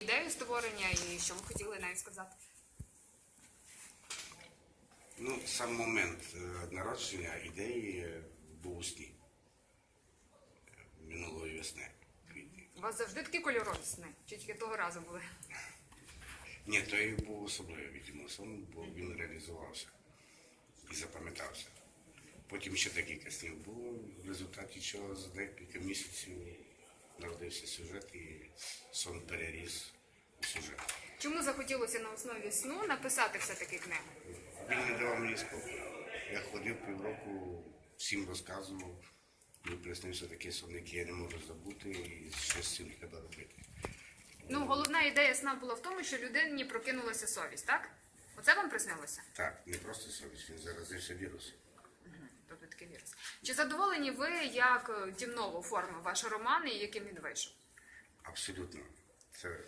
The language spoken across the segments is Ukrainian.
ідею створення і що ви хотіли нею сказати? Ну, сам момент е, народження ідеї був сні минулої весни. квітні. У вас завжди такі кольорові сни? Чи тільки того разу були? Ні, той був особливий сон, бо він реалізувався і запам'ятався. Потім ще декілька снів було, в результаті чого за декілька місяців народився сюжет і сон переріс у сюжет. Чому захотілося на основі сну написати все-таки книгу? Він не давав мені спокою. Я ходив півроку, всім розказував, мені приснився такий сон, який я не можу забути, і щось з цим треба робити. Ну, головна ідея сна була в тому, що людині прокинулася совість, так? Оце вам приснилося? Так, не просто совість, він заразився вірусом. Тобто такий вірус. Чи задоволені ви, як е, Дімново оформив ваш роман і яким він вийшов? Абсолютно. Це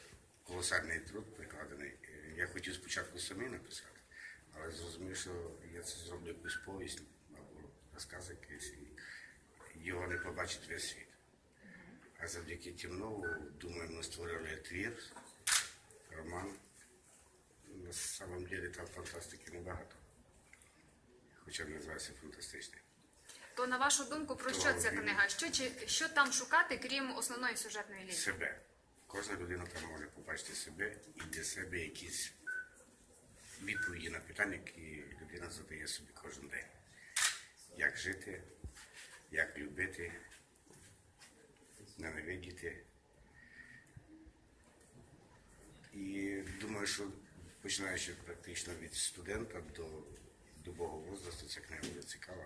колосальний труд прикладений. Е, Я хотів спочатку самі написати, але зрозумів, що я це зроблю якусь повість або розказ якийсь, і його не побачить весь світ. А завдяки Тімнову, думаю, ми створили твір, роман. На самом деле там фантастики небагато. Хоча називається фантастичний. То на вашу думку, про що ця книга? Що, чи, що там шукати, крім основної сюжетної лінії? себе. Кожна людина там може побачити себе і для себе якісь відповіді на питання, які людина задає собі кожен день. Як жити, як любити, ненавидіти. І думаю, що починаючи практично від студента до ця книга буде цікава.